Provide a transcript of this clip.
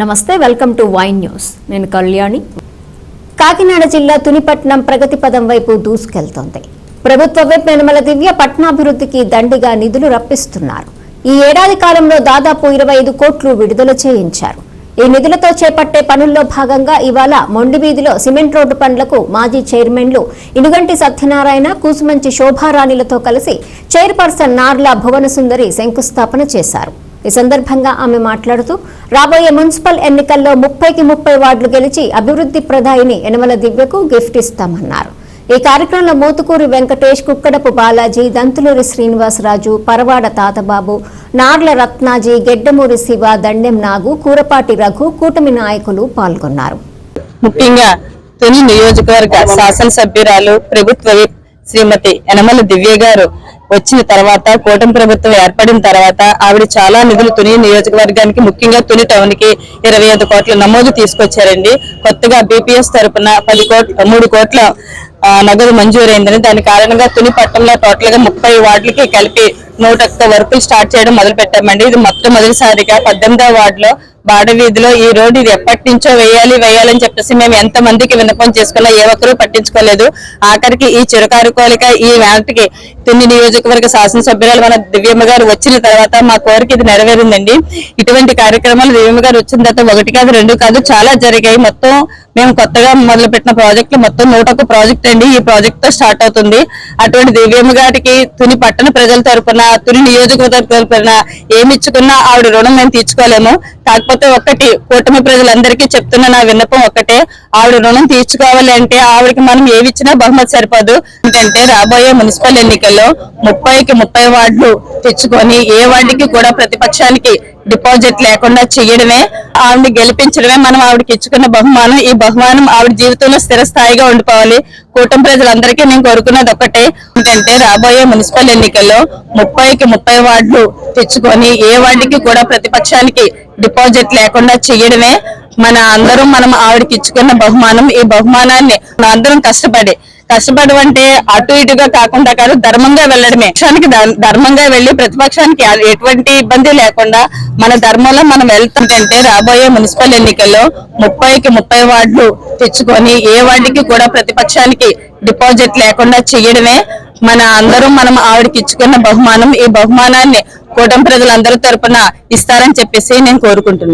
నమస్తే welcome to wine news. నేను కళ్యాణి. కాకినాడ జిల్లా తునిపట్నం ప్రగతి పదం వైపు దూసుకెళ్తోంది. ప్రభుత్వ వెబ్ నిర్మల దివ్య పట్నాభివృద్ధికి దండిగా నిధులు రప్పిస్తున్నారు. ఈ ఏడాది కాలంలో దాదాపు ఇరవై ఐదు కోట్లు విడుదల చేయించారు. ఈ నిధులతో చేపట్టే పనుల్లో భాగంగా ఇవాళ మొండివీధిలో సిమెంట్ రోడ్డు పనులకు మాజీ చైర్మన్లు ఇనుగంటి సత్యనారాయణ కూసుమంచి శోభారాణిలతో కలిసి చైర్పర్సన్ నార్ల భువనసుందరి శంకుస్థాపన చేశారు. ఈ సందర్భంగా ఆమె మాట్లాడుతూ రాబోయే మున్సిపల్ ఎన్నికల్లో ముప్పైకి ముప్పై వార్డులు గెలిచి అభివృద్ధి ప్రదాయిని యనమల దివ్యకు గిఫ్ట్ ఇస్తామన్నారు. ఈ కార్యక్రమంలో మోతుకూరి వెంకటేష్ కుక్కడపు బాలాజీ దంతులూరి శ్రీనివాసరాజు పరవాడ తాతబాబు నార్ల రత్నాజీ గెడ్డమూరి శివ దండెం నాగు కూరపాటి రఘు కూటమి నాయకులు పాల్గొన్నారు. ముఖ్యంగా తొలి నియోజకవర్గ శాసనసభ్యురాలు ప్రభుత్వ విప్ శ్రీమతి యనమల దివ్య గారు వచ్చిన తర్వాత కూటమి ప్రభుత్వం ఏర్పడిన తర్వాత ఆవిడ చాలా నిధులు తుని నియోజకవర్గానికి ముఖ్యంగా తుని టౌన్కి ఇరవై ఐదు కోట్ల నమోదు తీసుకొచ్చారండి. కొత్తగా బీపీఎస్ తరపున పది కోట్ల మూడు కోట్ల నగదు మంజూరైందని దాని కారణంగా తుని పట్టణంలో టోటల్గా ముప్పై వార్డులకి కలిపి నూట వర్కులు స్టార్ట్ చేయడం మొదలు పెట్టామండి ఇది మొట్టమొదటిసారిగా పద్దెనిమిదవ వార్డులో బాడవీధిలో ఈ రోడ్డు ఇది ఎప్పటి నుంచో వేయాలి వేయాలని చెప్పేసి మేము ఎంత మందికి విన్నపం చేసుకున్నా ఏ ఒక్కరూ పట్టించుకోలేదు. ఆఖరికి ఈ చిరకారు కోలిక ఈ వేటకి తుని నియోజకవర్గ శాసనసభ్యురాలు మన దివ్యమ్మ గారు వచ్చిన తర్వాత మా కోరిక ఇది నెరవేరిందండి. ఇటువంటి కార్యక్రమాలు దివ్యమ్మ గారు వచ్చిన తర్వాత ఒకటి కాదు రెండు కాదు చాలా జరిగాయి. మొత్తం మేము కొత్తగా మొదలుపెట్టిన ప్రాజెక్టులు మొత్తం నూట ఒక ప్రాజెక్ట్ అండి. ఈ ప్రాజెక్ట్తో స్టార్ట్ అవుతుంది. అటువంటి దివ్యమ్మ గారికి తుని పట్టణ ప్రజల తరపున తుని నియోజకవర్గ తరపున ఏమిచ్చుకున్నా ఆవిడ రుణం మేము తీర్చుకోలేము. కాకపోతే ఒక్కటి కూటమి ప్రజలందరికీ చెప్తున్న నా విన్నపం ఒక్కటే. ఆవిడ రుణం తీర్చుకోవాలి అంటే ఆవిడకి మనం ఏవి ఇచ్చినా బహుమతి సరిపోదు. ఎందుకంటే రాబోయే మున్సిపల్ ఎన్నికల్లో ముప్పైకి ముప్పై వార్డులు తెచ్చుకొని ఏ వార్డుకి కూడా ప్రతిపక్షానికి డిపాజిట్ లేకుండా చేయడమే ఆవిడని గెలిపించడమే మనం ఆవిడకి ఇచ్చుకున్న బహుమానం. ఈ బహుమానం ఆవిడ జీవితంలో స్థిరస్థాయిగా ఉండిపోవాలి. కూటమి ప్రజలందరికీ నేను కోరుకున్నది ఒకటే. ఏంటంటే రాబోయే మున్సిపల్ ఎన్నికల్లో ముప్పైకి ముప్పై వార్డులు తెచ్చుకొని ఏ వార్డుకి కూడా ప్రతిపక్షానికి డిపాజిట్ లేకుండా చేయడమే మన అందరం మనం ఆవిడకి ఇచ్చుకున్న బహుమానం. ఈ బహుమానాన్ని మన అందరం కష్టపడి కష్టపడడం అంటే అటు ఇటుగా కాకుండా కాదు ధర్మంగా వెళ్ళడమే. పక్షానికి ధర్మంగా వెళ్ళి ప్రతిపక్షానికి ఎటువంటి ఇబ్బంది లేకుండా మన ధర్మంలో మనం వెళ్తుంటే రాబోయే మున్సిపల్ ఎన్నికల్లో ముప్పైకి ముప్పై వార్డులు తెచ్చుకొని ఏ వార్డుకి కూడా ప్రతిపక్షానికి డిపాజిట్ లేకుండా చేయడమే మన అందరం మనం ఆవిడకి ఇచ్చుకున్న బహుమానం. ఈ బహుమానాన్ని కూటమి ప్రజలందరి తరపున ఇస్తారని చెప్పేసి నేను కోరుకుంటున్నాను